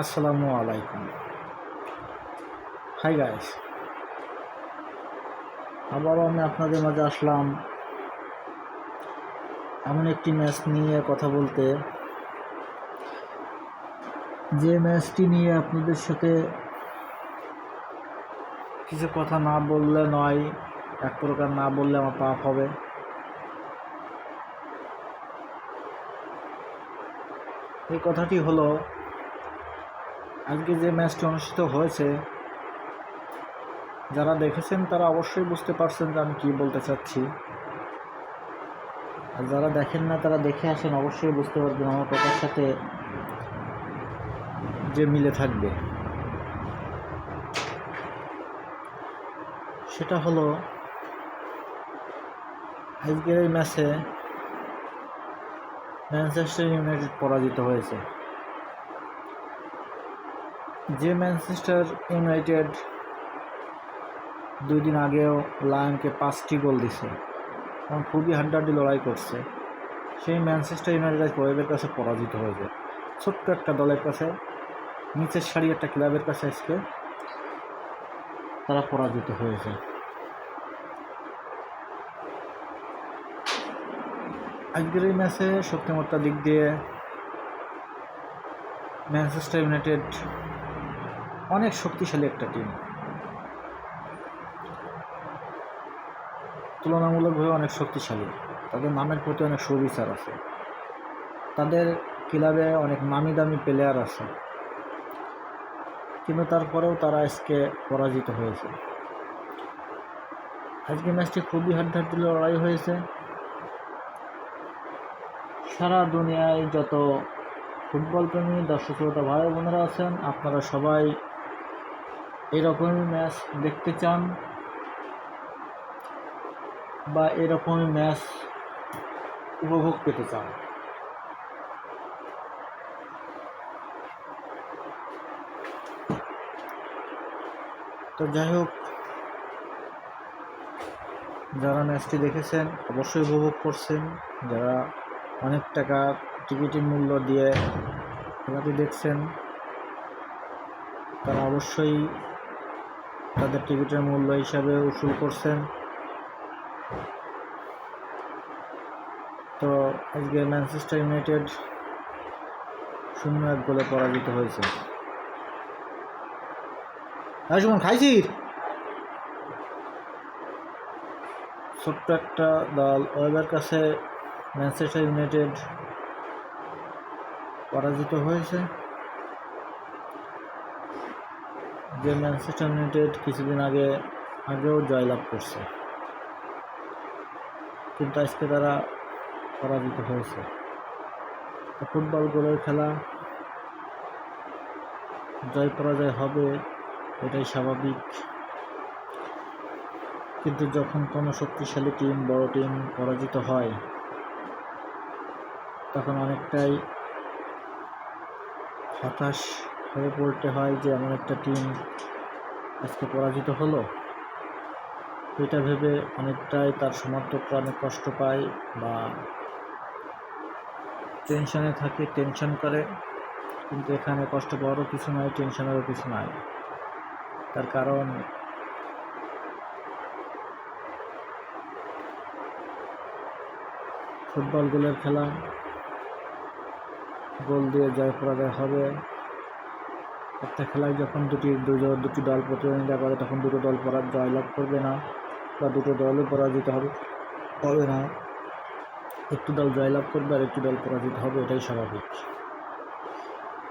আসসালামু আলাইকুম। Hi guys আবারও আমি আপনাদের মাঝে আসলাম। এমন একটি ম্যাচ নিয়ে কথা বলতে। যে ম্যাচটি নিয়ে আপনাদের সাথে কিছু কথা না বললে নয়, এক প্রকার না বললে আমার পাপ হবে। এই কথাটি হলো আজকে যে ম্যাচটি অনুষ্ঠিত হয়েছে, যারা দেখেছেন তারা অবশ্যই বুঝতে পারছেন যে আমি কী বলতে চাচ্ছি। আর যারা দেখেন না, তারা দেখে আসেন, অবশ্যই বুঝতে পারবেন আমার কথার সাথে যে মিলে থাকবে। সেটা হলো, আজকের এই ম্যাচে ম্যানচেস্টার ইউনাইটেড পরাজিত হয়েছে। যে ম্যানচেস্টার ইউনাইটেড দুই দিন আগেও লায়নকে পাঁচটি গোল দিছে এবং খুবই হাড্ডাহাড্ডি লড়াই করছে, সেই ম্যানচেস্টার ইউনাইটেড ওয়েবের কাছে পরাজিত হয়েছে। ছোট্ট একটা দলের কাছে, নিচের সারি একটা ক্লাবের কাছে আজকে তারা পরাজিত হয়েছে। আজকের এই ম্যাচে শক্তিমত্তার দিক দিয়ে ম্যানচেস্টার ইউনাইটেড অনেক শক্তিশালী একটা টিম তুলনামূলকভাবে অনেক শক্তিশালী। তাদের নামের প্রতি অনেক সুবিচার আছে। তাদের ক্লাবে অনেক নামি দামি প্লেয়ার আছে। কিন্তু তারপরেও তারা আজকে পরাজিত হয়েছে। আজকে ম্যাচটি খুবই হাড্ডাহাড্ডি লড়াই হয়েছে। সারা দুনিয়ায় যত ফুটবল প্রেমী দর্শক শ্রোতা ভাই বোনেরা আছেন, আপনারা সবাই এরকমই ম্যাচ দেখতে চান বা এরকমই ম্যাচ উপভোগ পেতে চান। তো যাই হোক, যারা ম্যাচটি দেখেছেন, অবশ্যই উপভোগ করছেন। যারা অনেক টাকা টিকিটের মূল্য দিয়ে খেলাটি দেখছেন, তারা অবশ্যই তাদের টিকিটের মূল্য হিসাবে উসুল করছেন। তো আজকে ম্যানচেস্টার ইউনাইটেড শূন্য এক গোলে পরাজিত হয়েছে। হ্যাঁ সুমন খাইছি ছোট্ট একটা দল। ওয়েবের কাছে ম্যানচেস্টার ইউনাইটেড পরাজিত হয়েছে। যে ম্যানচেস্টার ইউনাইটেড কিছুদিন আগে, আগেও জয়লাভ করছে। কিন্তু আজকে তারা পরাজিত হয়েছে। ফুটবল গোলের খেলা জয় পরাজয় হবে, এটাই স্বাভাবিক। কিন্তু যখন কোনো শক্তিশালী টিম, বড় টিম পরাজিত হয়, তখন অনেকটাই হতাশ হয়ে পড়তে হয় যে, এমন একটা টিম আজকে পরাজিত হলো। এটা ভেবে অনেকটাই তার সমর্থকরা অনেক কষ্ট পায় বা টেনশনে থাকে টেনশন করে। কিন্তু এখানে কষ্ট পাওয়ারও কিছু নয় টেনশনেরও কিছু নাই। তার কারণ ফুটবল গোলের খেলা গোল দিয়ে জয় পরাজয় হবে। একটা খেলায় যখন দুটি দুজন, দুটি দল প্রতিদ্বন্দ্বিতা করে, তখন দুটো দল পরা জয়লাভ করবে না বা দুটো দলও পরাজিত হবে হবে না। একটি দল জয়লাভ করবে আর একটি দল পরাজিত হবে, এটাই স্বাভাবিক।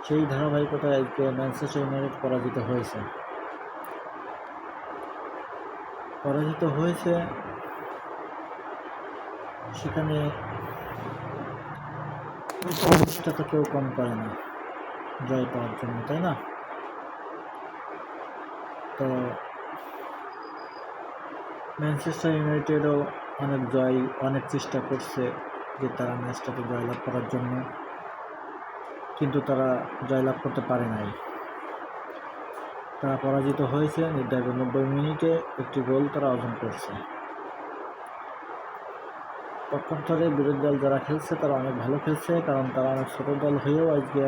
সেই ধারাবাহিকতায় আজকে ম্যানচেস্টার ইউনাইটেড পরাজিত হয়েছে। পরাজিত হয়েছে, সেখানে তো কেউ কম করে না, জয় পাওয়ার জন্য, তাই না? তো ম্যানচেস্টার ইউনাইটেডও অনেক জয়, অনেক চেষ্টা করছে যে তারা ম্যাচটাতে জয়লাভ করার জন্য, কিন্তু তারা জয়লাভ করতে পারে নাই। তারা পরাজিত হয়েছে, নির্ধারিত নব্বই মিনিটে একটি গোল তারা অর্জন করছে। পক্ষান্তরে বিরোধী দল যারা খেলছে, তারা অনেক ভালো খেলছে, কারণ তারা অনেক ছোটো দল হয়েও আজকে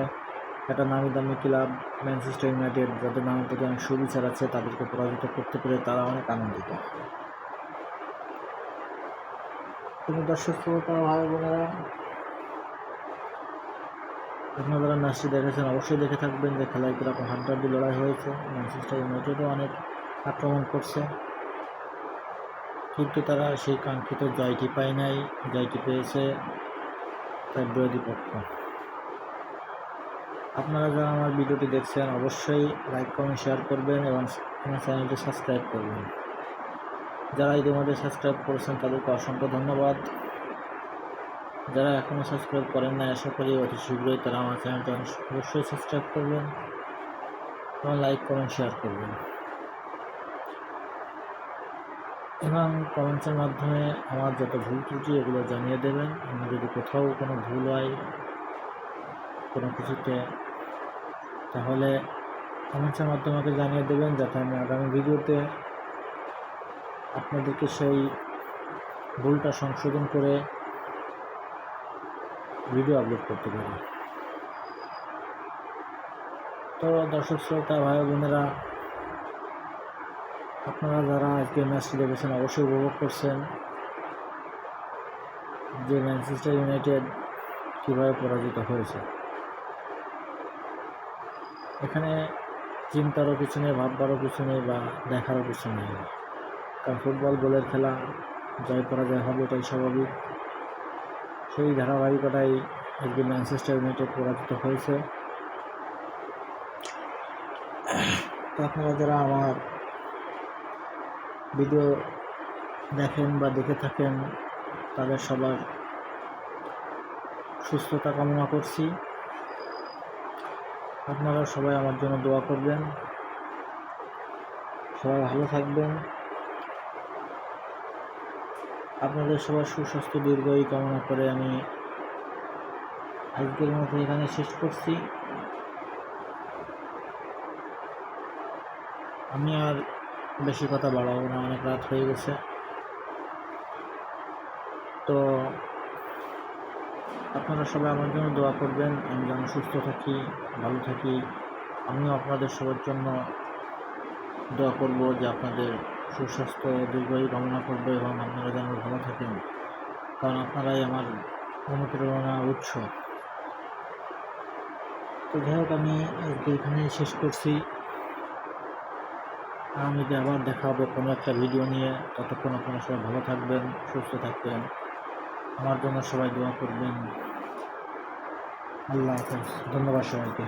একটা নামি দামি ক্লাব ম্যানচেস্টার ইউনাইটেড যাদের নামের প্রতি অনেক সুবিচার আছে, তাদেরকে পরাজিত করতে পেরে তারা অনেক আনন্দিত। তুমি দর্শক, শ্রোতা, ভাই, বোনেরা, আপনারা যারা ম্যাচটি দেখেছেন, অবশ্যই দেখে থাকবেন যে খেলায় কীরকম হাড্ডাহাড্ডি লড়াই হয়েছে। ম্যানচেস্টার ইউনাইটেডও অনেক আক্রমণ করছে। কিন্তু তারা সেই কাঙ্ক্ষিত জয়টি পায় নাই, জয়টি পেয়েছে তার বিরোধী পক্ষ। আপনারা যারা আমার ভিডিওটি দেখছেন, অবশ্যই লাইক কমেন্ট শেয়ার করবেন এবং আমার চ্যানেলটি সাবস্ক্রাইব করবেন। যারা ইতিমধ্যে সাবস্ক্রাইব করেছেন, তাদেরকে অসংখ্য ধন্যবাদ। যারা এখনও সাবস্ক্রাইব করেন না আশা করি অতি শীঘ্রই তারা আমার চ্যানেলটা অবশ্যই সাবস্ক্রাইব করবেন এবং লাইক কমেন্ট শেয়ার করবেন। এবং কমেন্টসের মাধ্যমে আমার যত ভুল ত্রুটি, এগুলো জানিয়ে দেবেন। আমি যদি কোথাও কোনো ভুল হয়, কোনো কিছুতে, তাহলে কমেন্টসের মাধ্যমে আমাকে জানিয়ে দেবেন, যাতে আমি আগামী ভিডিওতে আপনাদেরকে সেই ভুলটা সংশোধন করে ভিডিও আপলোড করতে পারি। তো দর্শক, শ্রোতা ভাই বোনেরা আপনারা যারা আজকে ম্যাচটি দেখেছেন অবশ্যই উপভোগ করছেন। যে ম্যানচেস্টার ইউনাইটেড কীভাবে পরাজিত হয়েছে। এখানে চিন্তারও কিছু নেই, ভাববারও কিছু নেই বা দেখারও কিছু নেই। কারণ ফুটবল গোলের খেলা জয় পরাজয় হবে এটাই স্বাভাবিক। সেই ধারাবাহিকতায় আজকে ম্যানচেস্টার ইউনাইটেড পরাজিত হয়েছে। আপনারা যারা আমার ভিডিও দেখেন বা দেখে থাকেন, তাদের সবার সুস্থতা কামনা করছি। আপনারা সবাই আমার জন্য দোয়া করবেন। সবাই ভালো থাকবেন। আপনাদের সবার সুস্বাস্থ্য দীর্ঘই কামনা করে আমি আজকের মতো এখানে শেষ করছি। আমি আর বেশি কথা বাড়াবো না, অনেক রাত হয়ে গেছে। তো আপনারা সবাই আমার জন্য দোয়া করবেন, আমি যেন সুস্থ থাকি, ভালো থাকি। আমিও আপনাদের সবার জন্য দোয়া করব যে আপনাদের সুস্বাস্থ্য দীর্ঘায়ু কামনা করব এবং আপনারা যেন ভালো থাকেন। কারণ আপনারাই আমার অনুপ্রেরণা উৎস। তো যাই হোক, আমি এখানে শেষ করছি। আগামীতে আবার দেখা হবে কোনো একটা ভিডিও নিয়ে। ততক্ষণ আপনারা সবাই ভালো থাকবেন, সুস্থ থাকবেন। আমার জন্য সবাই দোয়া করবেন। আল্লাহ হাফেজ। ধন্যবাদ সবাইকে।